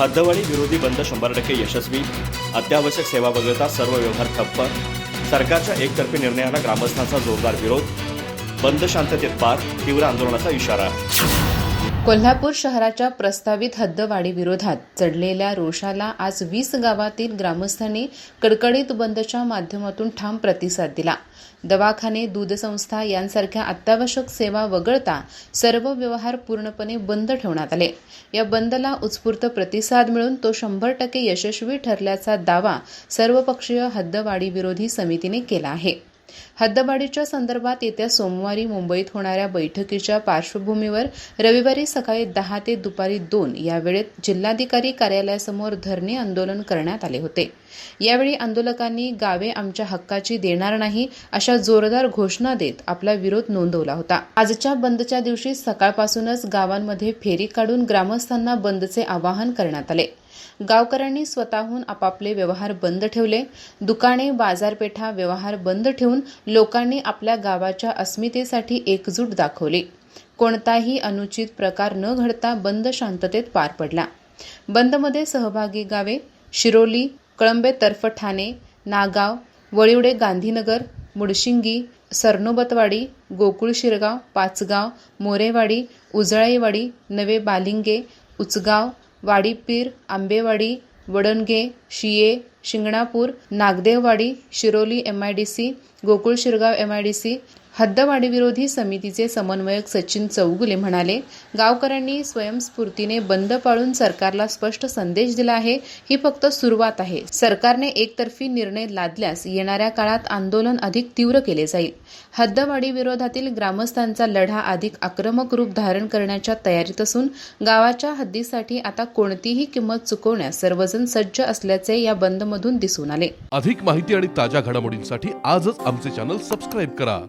हद्दवाढी विरोधी बंद शंभर टक्के यशस्वी अत्यावश्यक सेवा वगळता सर्व व्यवहार ठप्प सरकारच्या एकतर्फी निर्णयाला ग्रामस्थांचा जोरदार विरोध बंद शांततेत पार तीव्र आंदोलनाचा इशारा. कोल्हापूर शहराच्या प्रस्तावित हद्दवाढीविरोधात चढलेल्या रोषाला आज वीस गावातील ग्रामस्थांनी कडकडीत बंदच्या माध्यमातून ठाम प्रतिसाद दिला. दवाखाने दूध संस्था यांसारख्या अत्यावश्यक सेवा वगळता सर्व व्यवहार पूर्णपणे बंद ठेवण्यात आले. या बंदला उत्स्फूर्त प्रतिसाद मिळून तो शंभर टक्के यशस्वी ठरल्याचा दावा सर्वपक्षीय हद्दवाढीविरोधी समितीने केला आहे. हद्दवाढीच्या संदर्भात येत्या सोमवारी मुंबईत होणाऱ्या बैठकीच्या पार्श्वभूमीवर रविवारी सकाळी दहा ते दुपारी दोन या वेळेत जिल्हाधिकारी कार्यालयासमोर धरणे आंदोलन करण्यात आले होते. यावेळी आंदोलकांनी गावे आमच्या हक्काची देणार नाही अशा जोरदार घोषणा देत आपला विरोध नोंदवला होता. आजच्या बंदच्या दिवशी सकाळपासूनच गावांमध्ये फेरी काढून ग्रामस्थांना बंदचे आवाहन करण्यात आले. गावकऱ्यांनी स्वतःहून आपापले व्यवहार बंद ठेवले. दुकाने बाजारपेठा व्यवहार बंद ठेवून लोकांनी आपल्या गावाच्या अस्मितेसाठी एकजूट दाखवली. कोणताही अनुचित प्रकार न घडता बंद शांततेत पार पडला. बंदमध्ये सहभागी गावे शिरोली कळंबे तर्फ ठाणे नागाव वळिवडे गांधीनगर मुडशिंगी सरनोबतवाडी गोकुळ शिरगाव पाचगाव मोरेवाडी उजळाईवाडी नवे बालिंगे उचगाव वाडीपीर आंबेवाडी वडणगे शिये शिंगणापूर नागदेववाडी शिरोली एमआयडीसी गोकुळ शिरगाव एमआयडीसी सी विरोधी समितीचे समन्वयक सचिन चौगुले म्हणाले गावकऱ्यांनी स्वयंस्फूर्तीने बंद पाळून सरकारला स्पष्ट संदेश दिला आहे ही फक्त सुरुवात आहे. सरकारने एकतर्फी निर्णय लादल्यास येणाऱ्या काळात आंदोलन अधिक तीव्र केले जाईल. हद्दवाढी विरोधातील ग्रामस्थांचा लढा अधिक आक्रमक रूप धारण करण्याच्या तयारीत असून गावाच्या हद्दीसाठी आता कोणतीही किंमत चुकवण्यास सर्वजण सज्ज असल्याचे या बंदमधून दिसून आले. अधिक माहिती आणि ताज्या घडामोडींसाठी आजच आमचे चॅनल सबस्क्राईब करा.